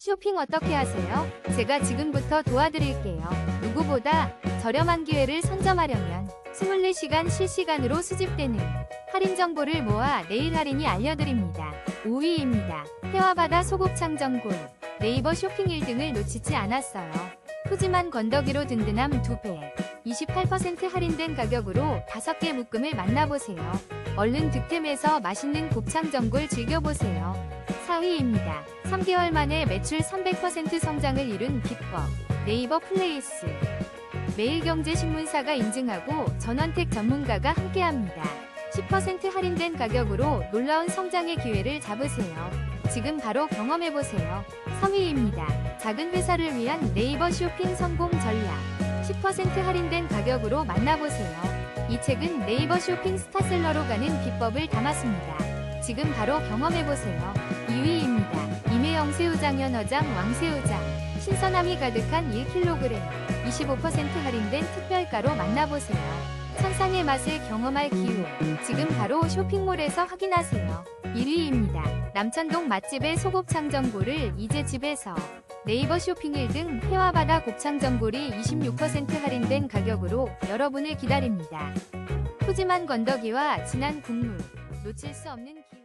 쇼핑 어떻게 하세요? 제가 지금부터 도와드릴게요. 누구보다 저렴한 기회를 선점하려면 24시간 실시간으로 수집되는 할인 정보를 모아 내일 할인이 알려드립니다. 5위입니다. 해와바다 소곱창 전골 네이버 쇼핑 1등을 놓치지 않았어요. 푸짐한 건더기로 든든함 2배 28% 할인된 가격으로 5개 묶음을 만나보세요. 얼른 득템해서 맛있는 곱창 전골 즐겨보세요. 4위입니다. 3개월 만에 매출 300% 성장을 이룬 비법. 네이버 플레이스. 매일경제신문사가 인증하고 전원택 전문가가 함께합니다. 10% 할인된 가격으로 놀라운 성장의 기회를 잡으세요. 지금 바로 경험해보세요. 3위입니다. 작은 회사를 위한 네이버 쇼핑 성공 전략. 10% 할인된 가격으로 만나보세요. 이 책은 네이버 쇼핑 스타셀러로 가는 비법을 담았습니다. 지금 바로 경험해보세요. 2위입니다. 임혜영 새우장 연 어장 왕새우장 신선함이 가득한 1kg 25% 할인된 특별가로 만나보세요. 천상의 맛을 경험할 기회 지금 바로 쇼핑몰에서 확인하세요. 1위입니다. 남천동 맛집의 소곱창 전골을 이제 집에서 네이버 쇼핑 1등 회화바다 곱창 전골이 26% 할인된 가격으로 여러분을 기다립니다. 푸짐한 건더기와 진한 국물 놓칠 수 없는 기회